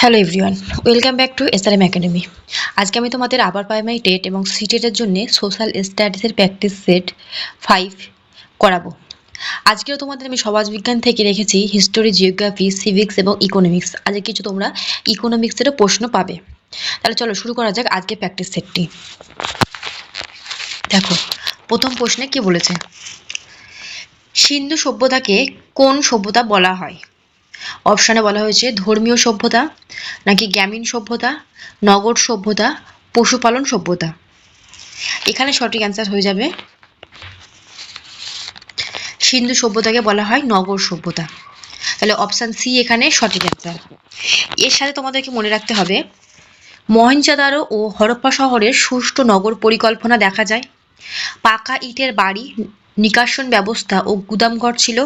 Hello everyone welcome back to SRM academy আজকে আমি তোমাদের আবার প্রাইমারি টেট এবং সিটেটের জন্য সোশ্যাল স্টাডিজের প্র্যাকটিস সেট ফাইভ করাবো। আজকেও তোমাদের আমি সমাজবিজ্ঞান থেকে রেখেছি হিস্টোরি জিওগ্রাফি সিভিক্স এবং ইকোনমিক্স আজকে কিছু তোমরা ইকোনমিক্সেরও প্রশ্ন পাবে। তাহলে চলো শুরু করা যাক আজকে প্র্যাকটিস সেটটি দেখো, প্রথম প্রশ্নে কি বলেছে? সিন্ধু সভ্যতাকে কোন সভ্যতা বলা হয়? অপশানে বলা হয়েছে ধর্মীয় সভ্যতা, নাকি গ্রামীণ সভ্যতা, নগর সভ্যতা, পশুপালন সভ্যতা? এখানে সঠিক অ্যান্সার হয়ে যাবে সিন্ধু সভ্যতাকে বলা হয় নগর সভ্যতা। তাহলে অপশান সি এখানে সঠিক অ্যান্সার এর সাথে তোমাদেরকে মনে রাখতে হবে, মহেঞ্জোদারো ও হরপ্পা শহরের সুষ্ঠু নগর পরিকল্পনা দেখা যায়। পাকা ইটের বাড়ি, নিকাশন ব্যবস্থা ও গুদামঘর ছিল।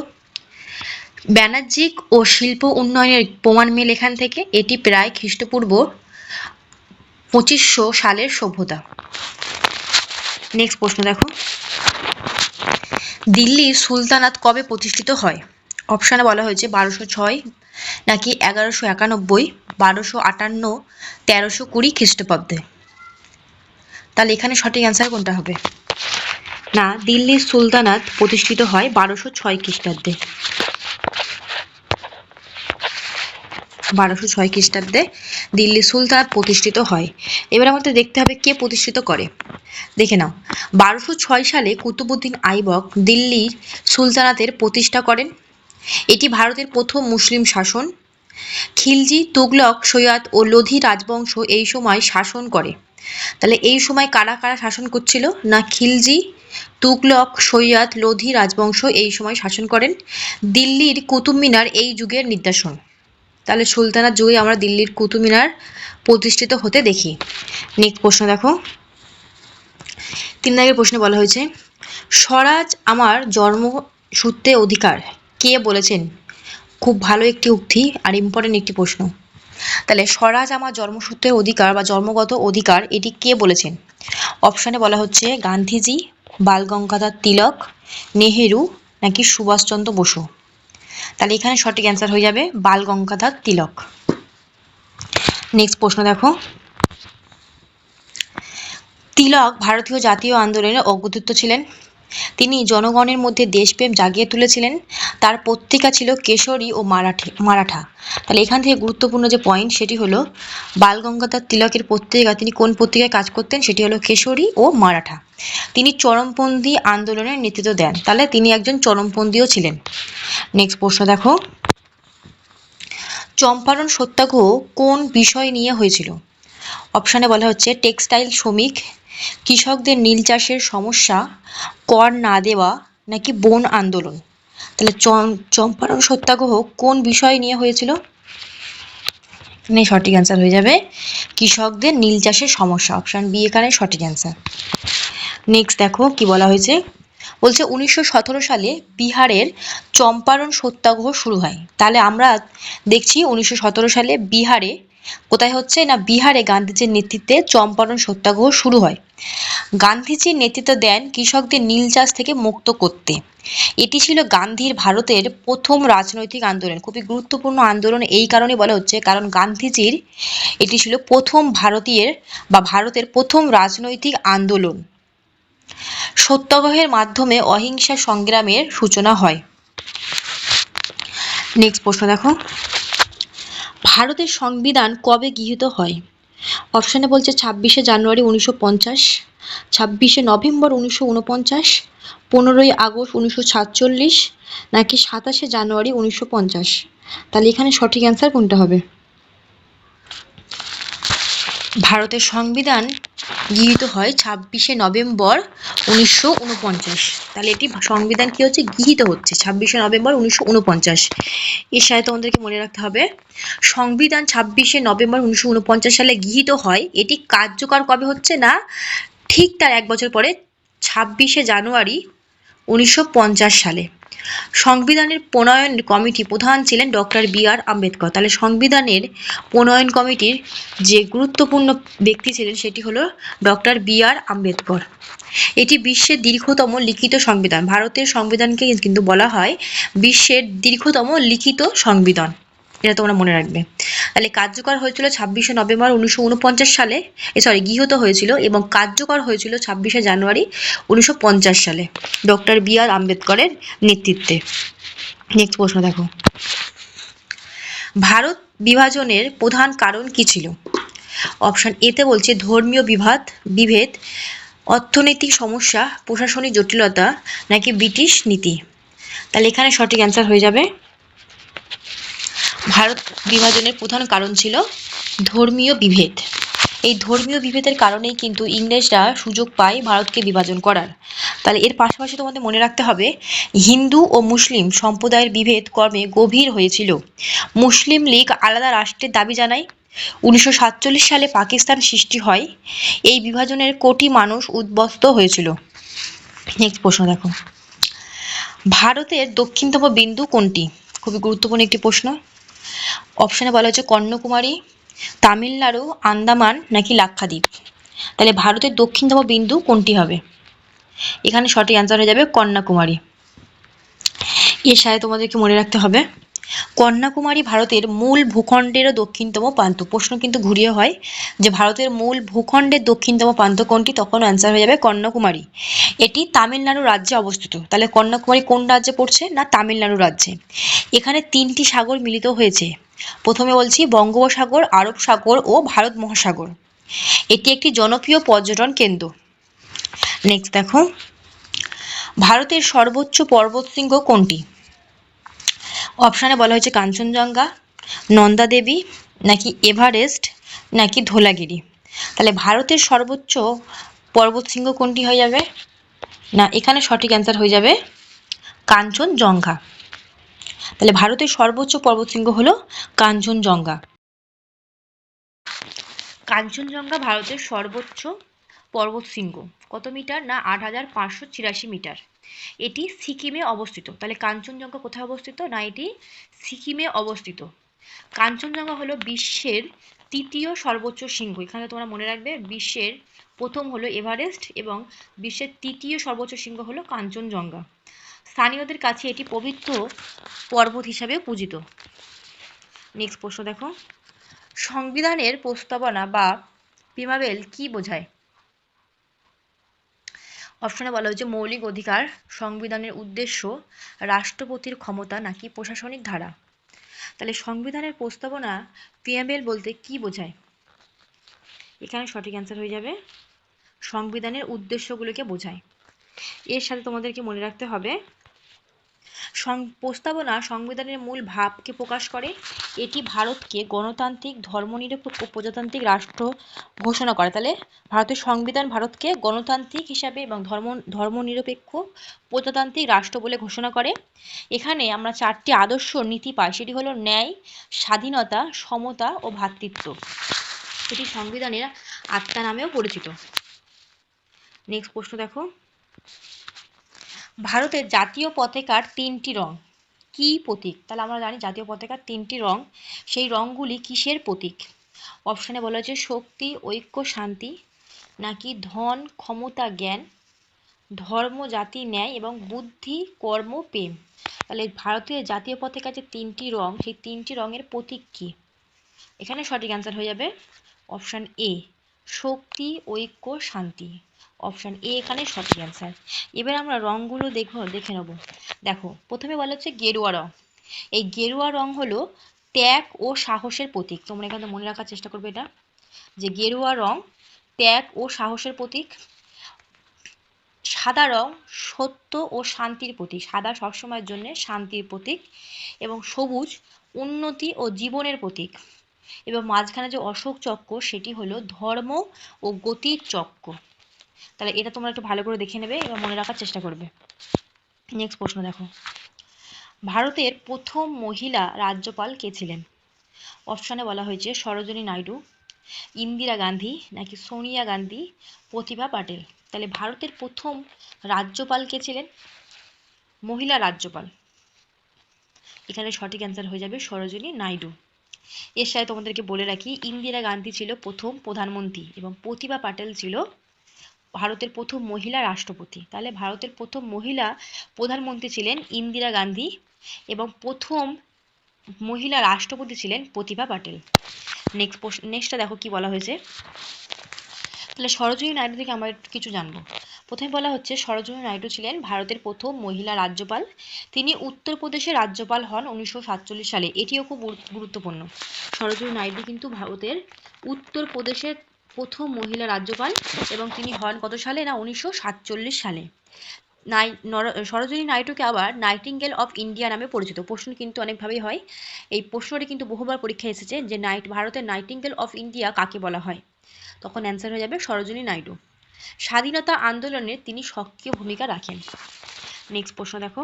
বাণিজ্যিক ও শিল্প উন্নয়নের প্রমাণ মেলে এখান থেকে, এটি প্রায় খ্রিস্টপূর্ব পঁচিশশো সালের সভ্যতা। নেক্সট প্রশ্ন দেখো। দিল্লির সুলতানাত কবে প্রতিষ্ঠিত হয়? অপশানে বলা হয়েছে বারোশো ছয় নাকি এগারোশো একানব্বই, বারোশো আটান্ন, তেরোশো কুড়ি খ্রিস্টপূর্বে তাহলে এখানে সঠিক অ্যান্সার কোনটা হবে? না, দিল্লির সুলতানাত প্রতিষ্ঠিত হয় বারোশো ছয় খ্রিস্টাব্দে। বারোশো ছয় খ্রিস্টাব্দে দিল্লি সুলতানাত প্রতিষ্ঠিত হয়। এবার আমাদের দেখতে হবে কে প্রতিষ্ঠিত করে। দেখে নাও, বারোশো ছয় সালে কুতুবুদ্দিন আইবক দিল্লির সুলতানাতের প্রতিষ্ঠা করেন। এটি ভারতের প্রথম মুসলিম শাসন। খিলজি, তুগলক, সৈয়দ ও লোধি রাজবংশ এই সময় শাসন করে। তাহলে এই সময় কারা কারা শাসন করছিল? না খিলজি, তুগলক, সৈয়দ, লোধি রাজবংশ এই সময় শাসন করেন। দিল্লির কুতুব মিনার এই যুগের নির্দেশন তাহলে সুলতানার যুগে আমরা দিল্লির কুতুব মিনার প্রতিষ্ঠিত হতে দেখি। নেক্সট প্রশ্ন দেখো। তিন দাগের প্রশ্নে বলা হয়েছে, স্বরাজ আমার জন্মসূত্রে অধিকার। কে বলেছেন? খুব ভালো একটি উক্তি আর ইম্পর্টেন্ট একটি প্রশ্ন। তাহলে স্বরাজ আমার জন্মসূত্রের অধিকার বা জন্মগত অধিকার, এটি কে বলেছেন? অপশানে বলা হচ্ছে গান্ধীজি, বালগঙ্গাধর তিলক, নেহেরু নাকি সুভাষচন্দ্র বসু। তাহলে এখানে সঠিক অ্যান্সার হয়ে যাবে বাল গঙ্গাধর তিলক। নেক্সট প্রশ্ন দেখো। তিলক ভারতীয় জাতীয় আন্দোলনের অগ্রদূত ছিলেন। তিনি জনগণের মধ্যে দেশপ্রেম জাগিয়ে তুলেছিলেন। তার পত্রিকা ছিল কেশরী ও মারাঠি, মারাঠা। তাহলে এখান থেকে গুরুত্বপূর্ণ যে পয়েন্ট সেটি হলো, বালগঙ্গাধর তিলকের পত্রিকা, তিনি কোন পত্রিকায় কাজ করতেন সেটি হলো কেশরী ও মারাঠা। তিনি চরমপন্থী আন্দোলনের নেতৃত্ব দেন। তাহলে তিনি একজন চরমপন্থীও ছিলেন। নেক্সট প্রশ্ন দেখো। চম্পারণ সত্যাগ্রহ কোন বিষয় নিয়ে হয়েছিল? অপশানে বলা হচ্ছে টেক্সটাইল শ্রমিক কৃষকদের নীল চাষের সমস্যা, কর না দেওয়া নাকি বন আন্দোলন? তাহলে চম্পারণ সত্যাগ্রহ কোন বিষয় নিয়ে হয়েছিল? এখানে সঠিক অ্যান্সার হয়ে যাবে। কৃষকদের নীল চাষের সমস্যা অপশান বি এখানে সঠিক অ্যান্সার নেক্সট দেখো কি বলা হয়েছে। বলছে উনিশশো সতেরো সালে বিহারের চম্পারণ সত্যাগ্রহ শুরু হয়। তাহলে আমরা দেখছি উনিশশো সতেরো সালে বিহারে কোথায় হচ্ছে? না, বিহারে গান্ধীজির নেতৃত্বে চম্পারণ সত্যাগ্রহ শুরু হয়। গান্ধীজির নেতৃত্ব দেন কৃষকদের নীল চাষ থেকে মুক্ত করতে। এটি ছিল গান্ধীর ভারতের প্রথম রাজনৈতিক আন্দোলন। খুবই গুরুত্বপূর্ণ আন্দোলন এই কারণে বলা হচ্ছে, কারণ গান্ধীজির এটি ছিল প্রথম ভারতীয়ের বা ভারতের প্রথম রাজনৈতিক আন্দোলন। সত্যাগ্রহের মাধ্যমে অহিংসা সংগ্রামের সূচনা হয়। নেক্সট প্রশ্ন দেখো। ভারতের সংবিধান কবে গৃহীত হয়? অপশানে বলছে ছাব্বিশে জানুয়ারি উনিশশো পঞ্চাশ, ছাব্বিশে নভেম্বর উনিশশো উনপঞ্চাশ, পনেরোই আগস্ট উনিশশো সাতচল্লিশ নাকি সাতাশে জানুয়ারি উনিশশো পঞ্চাশ? তাহলে এখানে সঠিক অ্যান্সার কোনটা হবে? ভারতের সংবিধান গৃহীত হয় ছাব্বিশে নভেম্বর উনিশশো উনপঞ্চাশ তাহলে এটি সংবিধান কি হচ্ছে? গৃহীত হচ্ছে ছাব্বিশে নভেম্বর উনিশশো উনপঞ্চাশ এর সাথে তোমাদেরকে মনে রাখতে হবে, সংবিধান ছাব্বিশে নভেম্বর উনিশশো উনপঞ্চাশ সালে গৃহীত হয়, এটি কার্যকর কবে হচ্ছে না? ঠিক তার এক বছর পরে, ছাব্বিশে জানুয়ারি উনিশশো পঞ্চাশ সালে। সংবিধানের প্রণয়ন কমিটি প্রধান ছিলেন ডক্টর বি আর আম্বেদকর। তাহলে সংবিধানের প্রণয়ন কমিটির যে গুরুত্বপূর্ণ ব্যক্তি ছিলেন সেটি হলো ডক্টর বি আর আম্বেদকর। এটি বিশ্বের দীর্ঘতম লিখিত সংবিধান। ভারতের সংবিধানকে কিন্তু বলা হয় বিশ্বের দীর্ঘতম লিখিত সংবিধান। এটা তোমরা মনে রাখবে। তাহলে কার্যকর হয়েছিল ছাব্বিশে নভেম্বর উনিশশো উনপঞ্চাশ সালে সরি গৃহীত হয়েছিল এবং কার্যকর হয়েছিল ছাব্বিশে জানুয়ারি উনিশশো পঞ্চাশ সালে, ডক্টর বি আর আম্বেদকরের নেতৃত্বে। নেক্সট প্রশ্ন দেখো। ভারত বিভাজনের প্রধান কারণ কি ছিল? অপশন এতে বলছে ধর্মীয় বিভাদ বিভেদ, অর্থনৈতিক সমস্যা, প্রশাসনিক জটিলতা নাকি ব্রিটিশ নীতি? তাহলে এখানে সঠিক অ্যান্সার হয়ে যাবে ভারত বিভাজনের প্রধান কারণ ছিল ধর্মীয় বিভেদ। এই ধর্মীয় বিভেদের কারণেই কিন্তু ইংরেজরা সুযোগ পায় ভারতকে বিভাজন করার। তাহলে এর পাশাপাশি তোমাদের মনে রাখতে হবে, হিন্দু ও মুসলিম সম্প্রদায়ের বিভেদ কর্মে গভীর হয়েছিল। মুসলিম লীগ আলাদা রাষ্ট্রের দাবি জানায়। উনিশশো সাতচল্লিশ সালে পাকিস্তান সৃষ্টি হয়। এই বিভাজনের কোটি মানুষ উদ্বস্ত হয়েছিল। নেক্সট প্রশ্ন দেখো। ভারতের দক্ষিণতম বিন্দু কোনটি? খুবই গুরুত্বপূর্ণ একটি প্রশ্ন। অপশানে বলা হচ্ছে কর্ণকুমারী, তামিলনাড়ু, আন্দামান নাকি লাক্ষাদ্বীপ? তাহলে ভারতের দক্ষিণতম বিন্দু কোনটি হবে? এখানে সঠিক অ্যান্সার হয়ে যাবে কন্যাকুমারী এর সাথে তোমাদেরকে মনে রাখতে হবে কন্যাকুমারী ভারতের মূল ভূখণ্ডেরও দক্ষিণতম প্রান্ত। প্রশ্ন কিন্তু ঘুরিয়ে হয় যে ভারতের মূল ভূখণ্ডের দক্ষিণতম প্রান্ত কোনটি? তখন অ্যান্সার হয়ে যাবে কন্যাকুমারী। এটি তামিলনাড়ু রাজ্যে অবস্থিত। তাহলে কন্যাকুমারী কোন রাজ্যে পড়ছে না তামিলনাড়ু রাজ্যে? এখানে তিনটি সাগর মিলিত হয়েছে। প্রথমে বলছি বঙ্গোপসাগর, আরব সাগর ও ভারত মহাসাগর। এটি একটি জনপ্রিয় পর্যটন কেন্দ্র। নেক্সট দেখো। ভারতের সর্বোচ্চ পর্বতশৃঙ্গ কোনটি? অপশানে বলা হয়েছে কাঞ্চনজঙ্ঘা নন্দা দেবী নাকি এভারেস্ট, নাকি ধোলাগিরি। তাহলে ভারতের সর্বোচ্চ পর্বতশৃঙ্গ কোনটি হয়ে যাবে? না, এখানে সঠিক অ্যান্সার হয়ে যাবে কাঞ্চনজঙ্ঘা। তাহলে ভারতের সর্বোচ্চ পর্বতশৃঙ্গ হলো কাঞ্চনজঙ্ঘা। কাঞ্চনজঙ্ঘা ভারতের সর্বোচ্চ পর্বতশৃঙ্গ কত মিটার? না, আট হাজার পাঁচশো চিরাশি মিটার। এটি সিকিমে অবস্থিত। তাহলে কাঞ্চনজঙ্ঘা কোথায় অবস্থিত? না, এটি সিকিমে অবস্থিত। কাঞ্চনজঙ্ঘা হলো বিশ্বের তৃতীয় সর্বোচ্চ শৃঙ্গ। এখানে তোমরা মনে রাখবে, বিশ্বের প্রথম হলো এভারেস্ট এবং বিশ্বের তৃতীয় সর্বোচ্চ শৃঙ্গ হলো কাঞ্চনজঙ্ঘা। স্থানীয়দের কাছে এটি পবিত্র পর্বত হিসাবে পূজিত। নেক্সট প্রশ্ন দেখো। সংবিধানের প্রস্তাবনা বা প্রিমাবেল কি বোঝায়? অপশনে বলা হয়েছে মৌলিক অধিকার সংবিধানের উদ্দেশ্য রাষ্ট্রপতির ক্ষমতা নাকি প্রশাসনিক ধারা। তাহলে সংবিধানের প্রস্তাবনা প্রিয়াবেল বলতে কি বোঝায়? এখানে সঠিক অ্যান্সার হয়ে যাবে। সংবিধানের উদ্দেশ্যগুলোকে বোঝায়। এর সাথে তোমাদেরকে মনে রাখতে হবে প্রস্তাবনা সংবিধানের মূল ভাবকে প্রকাশ করে এটি ভারতকে গণতান্ত্রিক, ধর্মনিরপেক্ষ প্রজাতান্ত্রিক রাষ্ট্র ঘোষণা করে। তাহলে ভারতের সংবিধান ভারতকে গণতান্ত্রিক হিসাবে এবং ধর্ম, ধর্মনিরপেক্ষ প্রজাতান্ত্রিক রাষ্ট্র বলে ঘোষণা করে। এখানে আমরা চারটি আদর্শ নীতি পাই, সেটি হলো ন্যায়, স্বাধীনতা, সমতা ও ভ্রাতৃত্ব এটি সংবিধানের আত্মা নামেও পরিচিত। নেক্সট প্রশ্ন দেখো। ভারতের জাতীয় পতাকার তিনটি রং। কি প্রতীক? তাহলে আমরা জানি জাতীয় পতাকার তিনটি রং। সেই রংগুলি কিসের প্রতীক? অপশানে বলা হয়েছে শক্তি, ঐক্য, শান্তি। নাকি ধন, ক্ষমতা, জ্ঞান? ধর্ম, জাতি, ন্যায় এবং বুদ্ধি, কর্ম, প্রেম। তাহলে ভারতীয় জাতীয় পতাকার যে তিনটি রং, সেই তিনটি রঙের প্রতীক কি? এখানে সঠিক অ্যান্সার হয়ে যাবে অপশান এ শক্তি, ঐক্য, শান্তি। অপশান এ এখানে সঠিক অ্যান্সার এবার আমরা রঙগুলো দেখো দেখে নেব। দেখো, প্রথমে বলা হচ্ছে গেরুয়া রং। এই গেরুয়া রং হলো ত্যাগ ও সাহসের প্রতীক। তোমরা এখানে মনে রাখার চেষ্টা করবে এটা। যে গেরুয়া রং ত্যাগ ও সাহসের প্রতীক। সাদা রং সত্য ও শান্তির প্রতীক। সাদা সবসময়ের জন্য শান্তির প্রতীক এবং সবুজ উন্নতি ও জীবনের প্রতীক। এবং মাঝখানে যে অশোক চক্র, সেটি হলো ধর্ম ও গতির চক্র। তাহলে এটা তোমরা একটু ভালো করে দেখে নেবে এবং মনে রাখার চেষ্টা করবে। নেক্সট প্রশ্ন দেখো। ভারতের প্রথম মহিলা রাজ্যপাল কে ছিলেন? অপশানে বলা হয়েছে সরোজিনী নাইডু, ইন্দিরা গান্ধী নাকি সোনিয়া গান্ধী, প্রতিভা পাটেল। তাহলে ভারতের প্রথম রাজ্যপাল কে ছিলেন? মহিলা রাজ্যপাল। এখানে সঠিক অ্যান্সার হয়ে যাবে সরোজিনী নাইডু। এর সাথে তোমাদেরকে বলে রাখি, ইন্দিরা গান্ধী ছিল প্রথম প্রধানমন্ত্রী এবং প্রতিভা পাটেল ছিল ভারতের প্রথম মহিলা রাষ্ট্রপতি। তাহলে ভারতের প্রথম মহিলা প্রধানমন্ত্রী ছিলেন ইন্দিরা গান্ধী এবং প্রথম মহিলা রাষ্ট্রপতি ছিলেন প্রতিভা পাটেল। নেক্সট নেক্সটটা দেখো কি বলা হয়েছে। তাহলে সরোজিনী নাইডু থেকে আমরা কিছু জানব। প্রথমে বলা হচ্ছে সরোজিনী নাইডু ছিলেন ভারতের প্রথম মহিলা রাজ্যপাল। তিনি উত্তরপ্রদেশের রাজ্যপাল হন উনিশশো সাতচল্লিশ সালে। এটিও খুব গুরুত্বপূর্ণ। সরোজিনী নাইডু কিন্তু ভারতের উত্তরপ্রদেশের প্রথম মহিলা রাজ্যপাল এবং তিনি হন কত সালে? না, উনিশশো সাতচল্লিশ সালে। নাই সরোজিনী নাইডুকে আবার নাইটিঙ্গেল অফ ইন্ডিয়া নামে পরিচিত। প্রশ্ন কিন্তু অনেকভাবেই হয়। এই প্রশ্নটি কিন্তু বহুবার পরীক্ষায় এসেছে যে নাইট, ভারতের নাইটিঙ্গেল অফ ইন্ডিয়া কাকে বলা হয়? তখন অ্যান্সার হয়ে যাবে সরোজিনী নাইডু। স্বাধীনতা আন্দোলনে তিনি সক্রিয় ভূমিকা রাখেন। নেক্সট প্রশ্ন দেখো।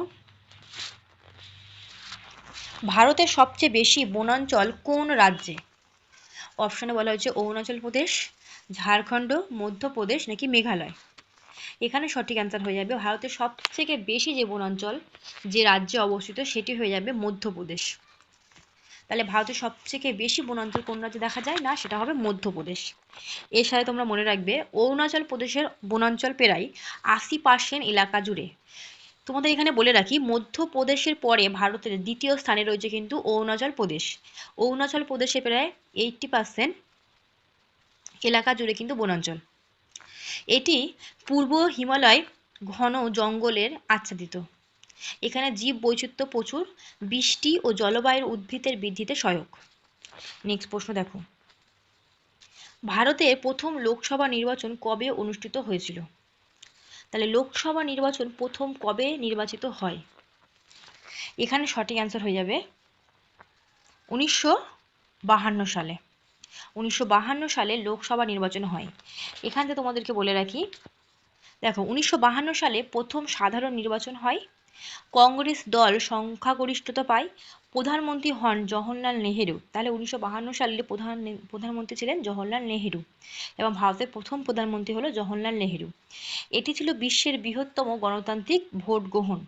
ভারতের সবচেয়ে বেশি বনাঞ্চল কোন রাজ্যে? অপশানে বলা হয়েছে অরুণাচল প্রদেশ ঝাড়খণ্ড, মধ্যপ্রদেশ নাকি মেঘালয়? এখানে সঠিক অ্যান্সার হয়ে যাবে ভারতের সবথেকে বেশি যে বনাঞ্চল যে রাজ্যে অবস্থিত সেটি হয়ে যাবে মধ্যপ্রদেশ। তাহলে ভারতের সবথেকে বেশি বনাঞ্চল কোন রাজ্যে দেখা যায়? না, সেটা হবে মধ্যপ্রদেশ। এর সাথে তোমরা মনে রাখবে, অরুণাচল প্রদেশের বনাঞ্চল প্রায় আশি পার্সেন্ট এলাকা জুড়ে। তোমাদের এখানে বলে রাখি, মধ্যপ্রদেশের পরে ভারতের দ্বিতীয় স্থানে রয়েছে কিন্তু অরুণাচল প্রদেশ। অরুণাচল প্রদেশে প্রায় এইটটি পার্সেন্ট এলাকা জুড়ে কিন্তু বনাঞ্চল। এটি পূর্ব হিমালয় ঘন জঙ্গলের আচ্ছাদিত। এখানে জীব বৈচিত্র্য প্রচুর, বৃষ্টি ও জলবায়ুর উদ্ভিদের বৃদ্ধিতে সহায়ক। নেক্সট প্রশ্ন দেখো। ভারতে প্রথম লোকসভা নির্বাচন কবে অনুষ্ঠিত হয়েছিল? তাহলে লোকসভা নির্বাচন প্রথম কবে নির্বাচিত হয়? এখানে সঠিক অ্যান্সার হয়ে যাবে উনিশশো বাহান্ন সালে। উনিশশো সালে লোকসভা নির্বাচন হয়। এখান থেকে তোমাদেরকে বলে রাখি, দেখো, উনিশশো সালে প্রথম সাধারণ নির্বাচন হয়। কংগ্রেস দল সংখ্যাগরিষ্ঠতা পায়। প্রধানমন্ত্রী হন জওহরলাল নেহেরু। তাহলে উনিশশো সালে প্রধান প্রধানমন্ত্রী ছিলেন জওহরলাল নেহেরু এবং ভারতের প্রথম প্রধানমন্ত্রী হলো জওহরলাল নেহেরু। এটি ছিল বিশ্বের বৃহত্তম গণতান্ত্রিক ভোট গ্রহণ।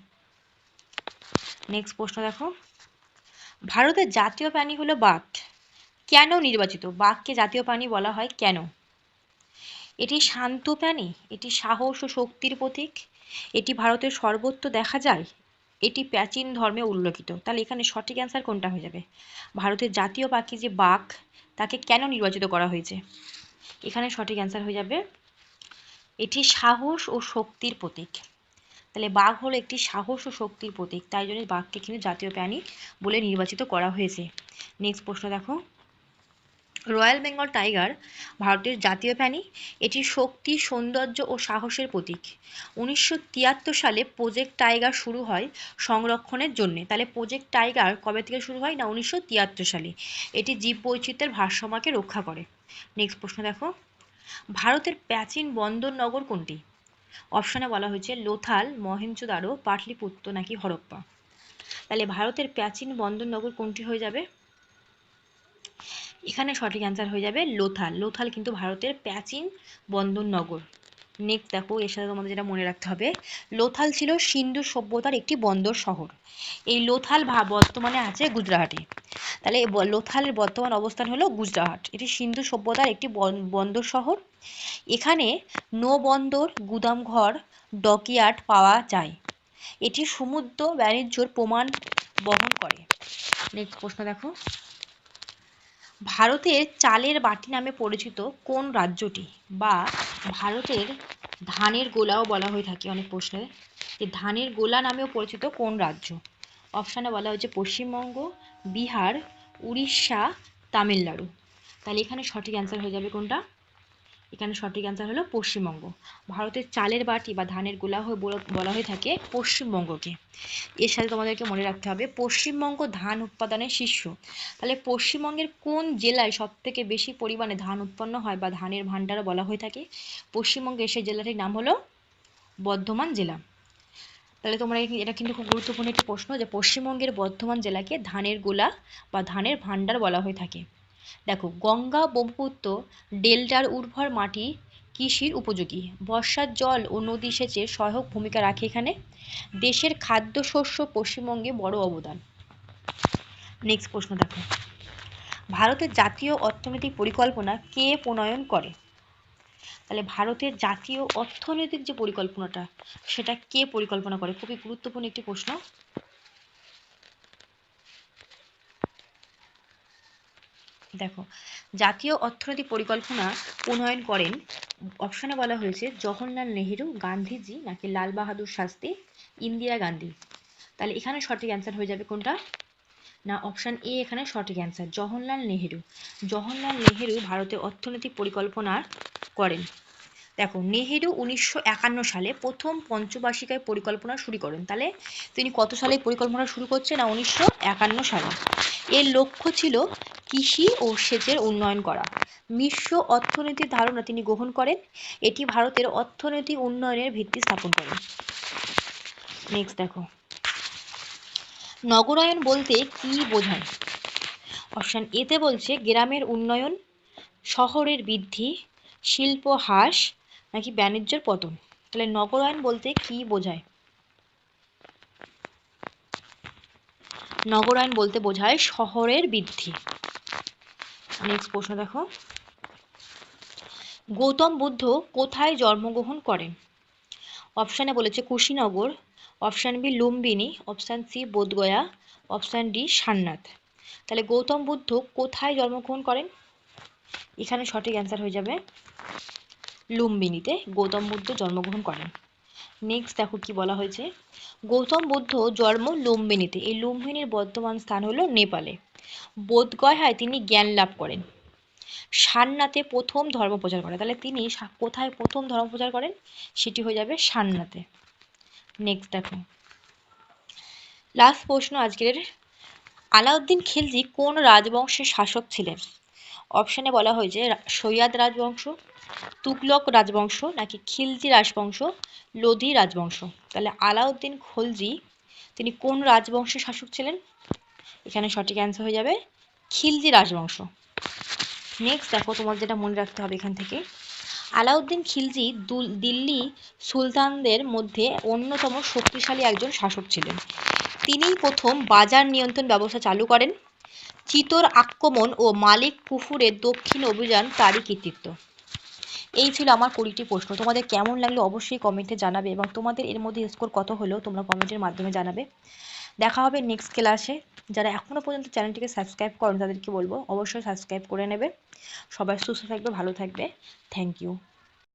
নেক্সট প্রশ্ন দেখো। ভারতের জাতীয় প্রাণী হলো বাঘ। কেন নির্বাচিত? বাঘকে জাতীয় প্রাণী বলা হয় কেন? এটি শান্ত প্রাণী, এটি সাহস ও শক্তির প্রতীক, এটি ভারতের সর্বত্র দেখা যায়, এটি প্রাচীন ধর্মে উল্লেখিত। তাহলে এখানে সঠিক অ্যান্সার কোনটা হয়ে যাবে? ভারতের জাতীয় পাখি যে বাঘ, তাকে কেন নির্বাচিত করা হয়েছে? এখানে সঠিক অ্যান্সার হয়ে যাবে, এটি সাহস ও শক্তির প্রতীক। তাহলে বাঘ হলো একটি সাহস ও শক্তির প্রতীক, তাই জন্য বাঘকে কিন্তু জাতীয় প্রাণী বলে নির্বাচিত করা হয়েছে। নেক্সট প্রশ্ন দেখো। রয়্যাল বেঙ্গল টাইগার, ভারতের জাতীয় প্রাণী এটি শক্তি, সৌন্দর্য ও সাহসের প্রতীক। উনিশশো তিয়াত্তর সালে প্রজেক্ট টাইগার শুরু হয় সংরক্ষণের জন্যে। তাহলে প্রজেক্ট টাইগার কবে থেকে শুরু হয়? না, উনিশশো তিয়াত্তর সালে। এটি জীব জীববৈচিত্র্যের ভারসাম্যকে রক্ষা করে। নেক্সট প্রশ্ন দেখো। ভারতের প্রাচীন বন্দর নগর কোনটি? অপশানে বলা হয়েছে লোথাল, মহেঞ্জোদারো, পাটলিপুত্র নাকি হরপ্পা। তাহলে ভারতের প্রাচীন বন্দর নগর কোনটি হয়ে যাবে? এখানে সঠিক অ্যান্সার হয়ে যাবে লোথাল। লোথাল কিন্তু ভারতের প্রাচীন বন্দর নগর নেক্সট দেখো, এর সাথে তোমাদের যেটা মনে রাখতে হবে, লোথাল ছিল সিন্ধু সভ্যতার একটি বন্দর শহর। এই লোথাল ভা বর্তমানে আছে গুজরাটে। তাহলে লোথালের বর্তমান অবস্থান হলো গুজরাট। এটি সিন্ধু সভ্যতার একটি বন্দর শহর। এখানে নৌ বন্দর গুদামঘর ডকইয়ার্ড পাওয়া যায়। এটি সমুদ্র বাণিজ্যর প্রমাণ বহন করে। নেক্সট প্রশ্ন দেখো। ভারতের চালের বাটি নামে পরিচিত কোন রাজ্যটি? বা ভারতের ধানের গোলাও বলা হয়ে থাকে অনেক প্রশ্নে। যে ধানের গোলা নামেও পরিচিত কোন রাজ্য? অপশানে বলা হয়েছে পশ্চিমবঙ্গ, বিহার, উড়িষ্যা, তামিলনাড়ু। তাহলে এখানে সঠিক অ্যান্সার হয়ে যাবে কোনটা? এখানে সঠিক অ্যান্সার হলো পশ্চিমবঙ্গ। ভারতের চালের বাটি বা ধানের গোলা হয়ে বলা হয়ে থাকে পশ্চিমবঙ্গকে। এর সাথে তোমাদেরকে মনে রাখতে হবে, পশ্চিমবঙ্গ ধান উৎপাদনের শীর্ষ। তাহলে পশ্চিমবঙ্গের কোন জেলায় সব থেকে বেশি পরিমাণে ধান উৎপন্ন হয় বা ধানের ভাণ্ডারও বলা হয়ে থাকে? পশ্চিমবঙ্গের সেই জেলাটির নাম হলো বর্ধমান জেলা। তাহলে তোমরা এটা কিন্তু খুব গুরুত্বপূর্ণ একটি প্রশ্ন যে পশ্চিমবঙ্গের বর্ধমান জেলাকে ধানের গোলা বা ধানের ভাণ্ডার বলা হয়ে থাকে। দেখো, গঙ্গা, ব্রহ্মপুত্র, ডেল্টার উর্বর মাটি কৃষির উপযোগী। বর্ষার জল ও নদী সেচে সহায়ক ভূমিকা রাখে এখানে। দেশের খাদ্যশস্য পশ্চিমবঙ্গে বড় অবদান। নেক্সট প্রশ্ন দেখো। ভারতের জাতীয় অর্থনৈতিক পরিকল্পনা কে প্রণয়ন করে? তাহলে ভারতের জাতীয় অর্থনৈতিক যে পরিকল্পনাটা, সেটা কে পরিকল্পনা করে? খুবই গুরুত্বপূর্ণ একটি প্রশ্ন। দেখো, জাতীয় অর্থনৈতিক পরিকল্পনা প্রণয়ন করেন, অপশানে বলা হয়েছে জওহরলাল নেহেরু, গান্ধীজি নাকি লাল বাহাদুর শাস্ত্রী, ইন্দিরা গান্ধী। তাহলে এখানে সঠিক অ্যান্সার হয়ে যাবে কোনটা? না অপশান এ এখানে সঠিক অ্যান্সার জওহরলাল নেহেরু। জওহরলাল নেহেরু ভারতের অর্থনৈতিক পরিকল্পনা করেন। দেখো, নেহেরু উনিশশো একান্ন সালে প্রথম পঞ্চবার্ষিকায় পরিকল্পনা শুরু করেন। তাহলে তিনি কত সালে পরিকল্পনা শুরু করছেন? না, উনিশশো একান্ন সালে। এর লক্ষ্য ছিল কৃষি ও সেচের উন্নয়ন করা। মিশ্র অর্থনীতির ধারণা তিনি গ্রহণ করেন। এটি ভারতের অর্থনৈতিক উন্নয়নের ভিত্তি স্থাপন করে নেক্সট দেখো। নগরায়ন বলতে কি বোঝায়? অপশান এতে বলছে গ্রামের উন্নয়ন, শহরের বৃদ্ধি, শিল্প হ্রাস নাকি বাণিজ্যের পতন? তাহলে নগরায়ন বলতে কি বোঝায়? নগরায়ন বলতে বোঝায় শহরের বৃদ্ধি। নেক্সট প্রশ্ন দেখো। গৌতম বুদ্ধ কোথায় জন্মগ্রহণ করেন? অপশানে বলেছে Kushinagar option B Lumbini option C Bodh Gaya option D Sarnath তাহলে গৌতম বুদ্ধ কোথায় জন্মগ্রহণ করেন? এখানে সঠিক অ্যান্সার হয়ে যাবে লুম্বিনীতে গৌতম বুদ্ধ জন্মগ্রহণ করেন। নেক্সট দেখো কি বলা হয়েছে। গৌতম বুদ্ধ জন্ম লুম্বিনীতে। এই লুম্বিনীর বর্তমান স্থান হলো নেপালে। বোধগয়ায় তিনি জ্ঞান লাভ করেন। সারনাথে প্রথম ধর্ম প্রচার করেন। তাহলে তিনি কোথায় প্রথম ধর্ম প্রচার করেন? সেটি হয়ে যাবে সারনাথে নেক্সট দেখো। লাস্ট প্রশ্ন আজকের। আলাউদ্দিন খিলজি কোন রাজবংশের শাসক ছিলেন? অপশানে বলা হয়েছে সৈয়দ রাজবংশ, তুগলক রাজবংশ, নাকি খিলজি রাজবংশ, লোধি রাজবংশ? তাহলে আলাউদ্দিন খলজি, তিনি কোন রাজবংশের শাসক ছিলেন? এখানে সঠিক অ্যান্সার হয়ে যাবে খিলজি রাজবংশ। নেক্সট দেখো তোমার যেটা মনে রাখতে হবে এখান থেকে। আলাউদ্দিন খিলজি দুল- দিল্লি সুলতানদের মধ্যে অন্যতম শক্তিশালী একজন শাসক ছিলেন। তিনিই প্রথম বাজার নিয়ন্ত্রণ ব্যবস্থা চালু করেন। চিতোর আক্রমণ ও মালিক কুফুরের দক্ষিণ অভিযান তারই কৃতিত্ব। এই ছিল আমার কুড়িটি প্রশ্ন। তোমাদের কেমন লাগল অবশ্যই কমেন্টে জানাবে এবং তোমাদের এর মধ্যে স্কোর কত হলো তোমরা কমেন্টের মাধ্যমে জানাবে। দেখা হবে নেক্সট ক্লাসে যারা এখনও পর্যন্ত চ্যানেলটিকে সাবস্ক্রাইব করেন তাদেরকে বলব, অবশ্যই সাবস্ক্রাইব করে নেবে। সবাই সুস্থ থাকবে, ভালো থাকবে। Thank you